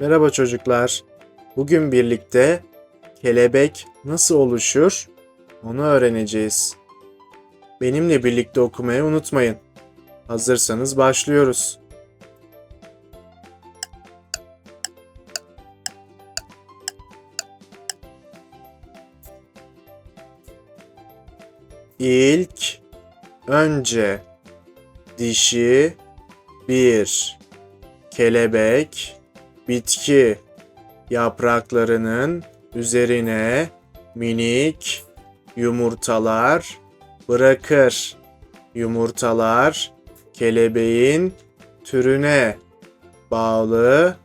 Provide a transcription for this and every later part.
Merhaba çocuklar. Bugün birlikte kelebek nasıl oluşur onu öğreneceğiz. Benimle birlikte okumayı unutmayın. Hazırsanız başlıyoruz. İlk önce dişi bir kelebek bitki yapraklarının üzerine minik yumurtalar bırakır. Yumurtalar kelebeğin türüne bağlı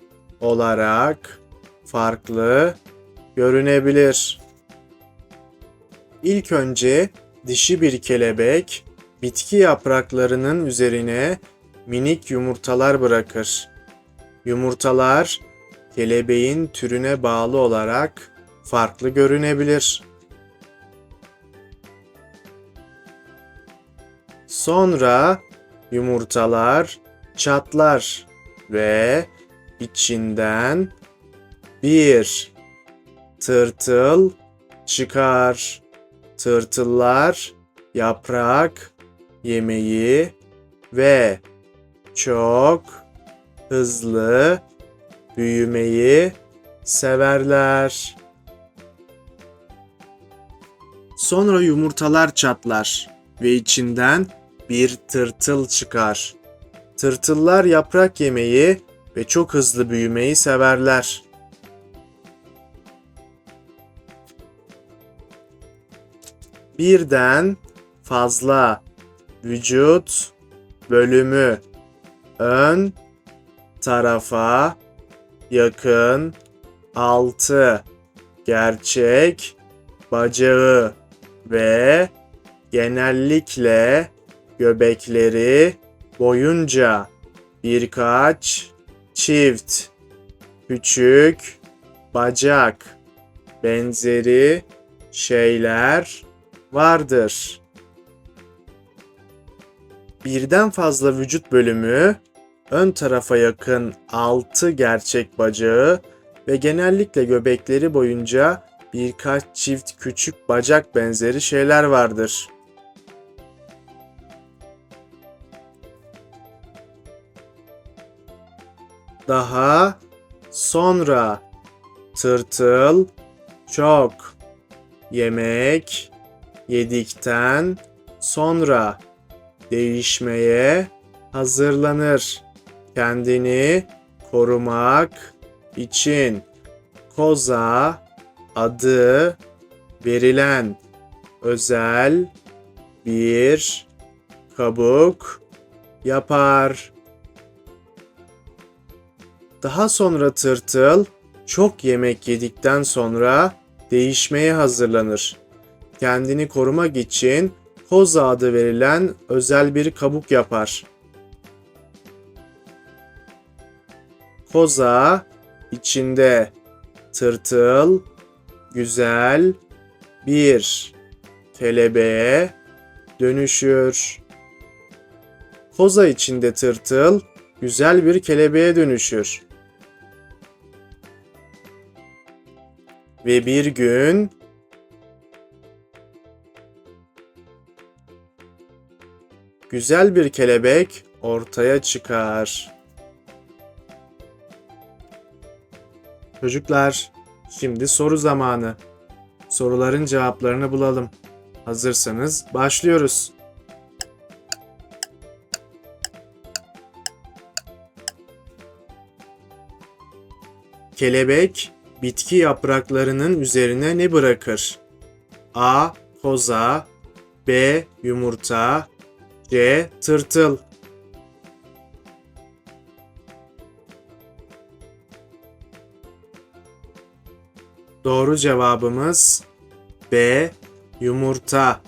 olarak farklı görünebilir. İlk önce dişi bir kelebek bitki yapraklarının üzerine minik yumurtalar bırakır. Yumurtalar kelebeğin türüne bağlı olarak farklı görünebilir. Sonra yumurtalar çatlar ve içinden bir tırtıl çıkar. Tırtıllar yaprak yemeyi ve çok hızlı büyümeyi severler. Sonra yumurtalar çatlar ve içinden bir tırtıl çıkar. Tırtıllar yaprak yemeyi ve çok hızlı büyümeyi severler. Birden fazla vücut bölümü ön tarafa yakın altı. Gerçek bacağı ve genellikle göbekleri boyunca birkaç çift. Küçük bacak. Benzeri şeyler vardır. Birden fazla vücut bölümü, ön tarafa yakın 6 gerçek bacağı ve genellikle göbekleri boyunca birkaç çift küçük bacak benzeri şeyler vardır. Daha sonra tırtıl çok yemek yedikten sonra değişmeye hazırlanır. Kendini korumak için koza adı verilen özel bir kabuk yapar. Daha sonra tırtıl çok yemek yedikten sonra değişmeye hazırlanır. Kendini korumak için koza adı verilen özel bir kabuk yapar. Koza içinde tırtıl güzel bir kelebeğe dönüşür. Koza içinde tırtıl güzel bir kelebeğe dönüşür. Ve bir gün güzel bir kelebek ortaya çıkar. Çocuklar, şimdi soru zamanı. Soruların cevaplarını bulalım. Hazırsanız başlıyoruz. Kelebek bitki yapraklarının üzerine ne bırakır? A. Koza B. Yumurta C. Tırtıl Doğru cevabımız B. Yumurta.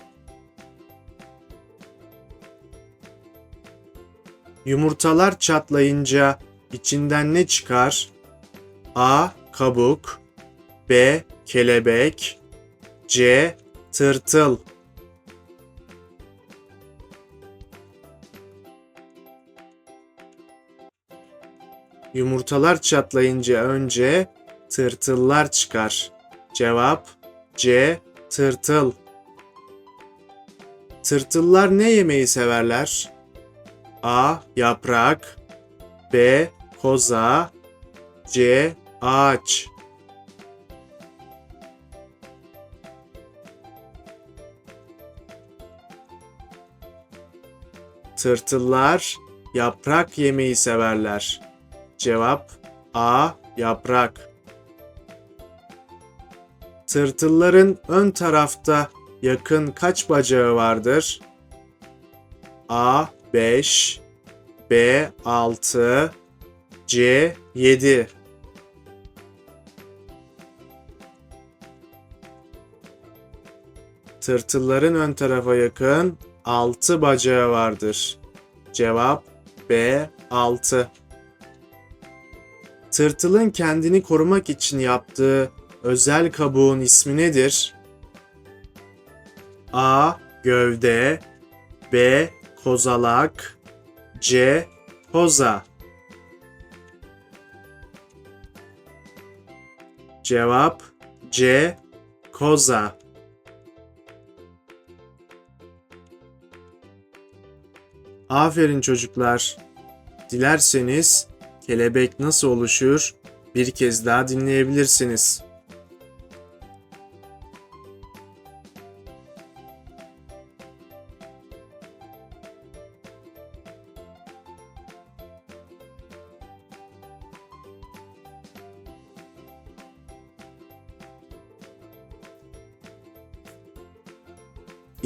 Yumurtalar çatlayınca içinden ne çıkar? A. Kabuk B. Kelebek C. Tırtıl Yumurtalar çatlayınca önce tırtıllar çıkar. Cevap C. Tırtıl. Tırtıllar ne yemeyi severler? A. Yaprak B. Koza C. Ağaç Tırtıllar yaprak yemeyi severler. Cevap A. Yaprak. Tırtılların ön tarafta yakın kaç bacağı vardır? A. 5 B. 6 C. 7 Tırtılların ön tarafa yakın 6 bacağı vardır. Cevap B 6. Tırtılın kendini korumak için yaptığı özel kabuğun ismi nedir? A. Gövde B. Kozalak C. Koza Cevap C. Koza Aferin çocuklar. Dilerseniz kelebek nasıl oluşur bir kez daha dinleyebilirsiniz.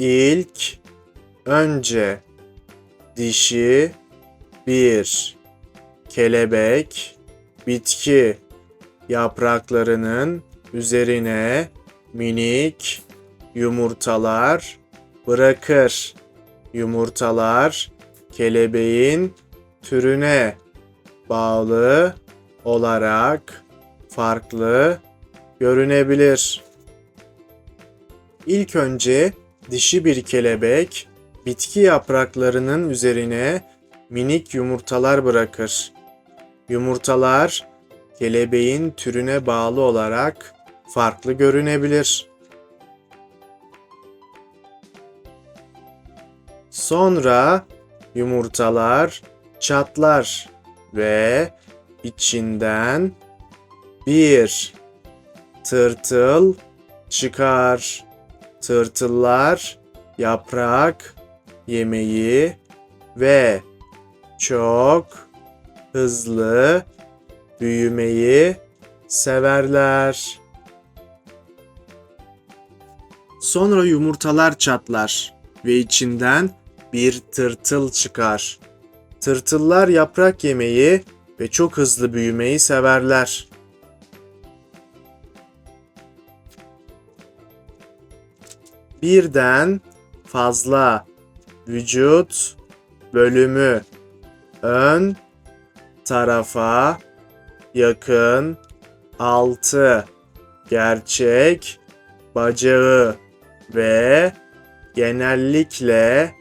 İlk önce dişi bir kelebek bitki yapraklarının üzerine minik yumurtalar bırakır. Yumurtalar kelebeğin türüne bağlı olarak farklı görünebilir. İlk önce dişi bir kelebek bitki yapraklarının üzerine minik yumurtalar bırakır. Yumurtalar kelebeğin türüne bağlı olarak farklı görünebilir. Sonra yumurtalar çatlar ve içinden bir tırtıl çıkar. Tırtıllar yaprak yemeyi ve çok hızlı büyümeyi severler. Sonra yumurtalar çatlar ve içinden bir tırtıl çıkar. Tırtıllar yaprak yemeyi ve çok hızlı büyümeyi severler. Birden fazla vücut bölümü ön tarafa yakın altı gerçek bacağı ve genellikle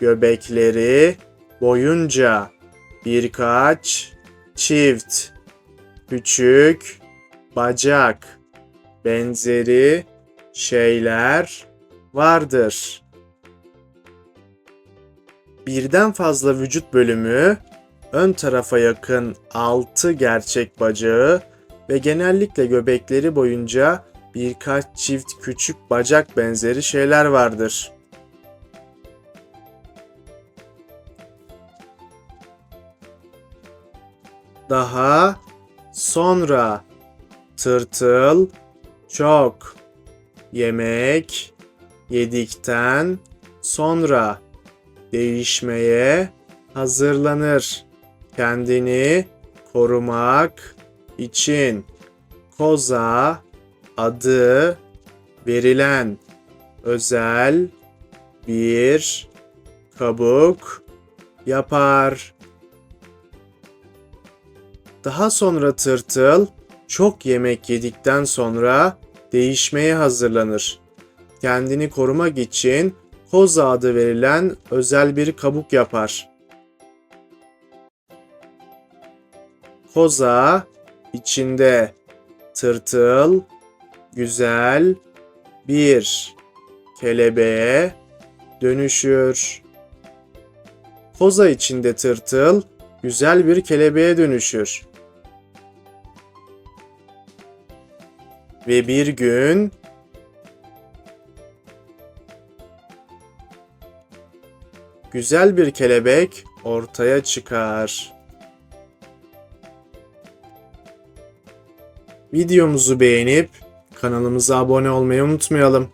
göbekleri boyunca birkaç çift küçük bacak benzeri şeyler vardır birden fazla vücut bölümü, ön tarafa yakın 6 gerçek bacağı ve genellikle göbekleri boyunca birkaç çift küçük bacak benzeri şeyler vardır. Daha sonra tırtıl çok yemek yedikten sonra değişmeye hazırlanır. Kendini korumak için koza adı verilen özel bir kabuk yapar. Daha sonra tırtıl çok yemek yedikten sonra değişmeye hazırlanır. Kendini korumak için koza adı verilen özel bir kabuk yapar. koza içinde tırtıl güzel bir kelebeğe dönüşür. Koza içinde tırtıl güzel bir kelebeğe dönüşür. Ve bir gün güzel bir kelebek ortaya çıkar. Videomuzu beğenip kanalımıza abone olmayı unutmayalım.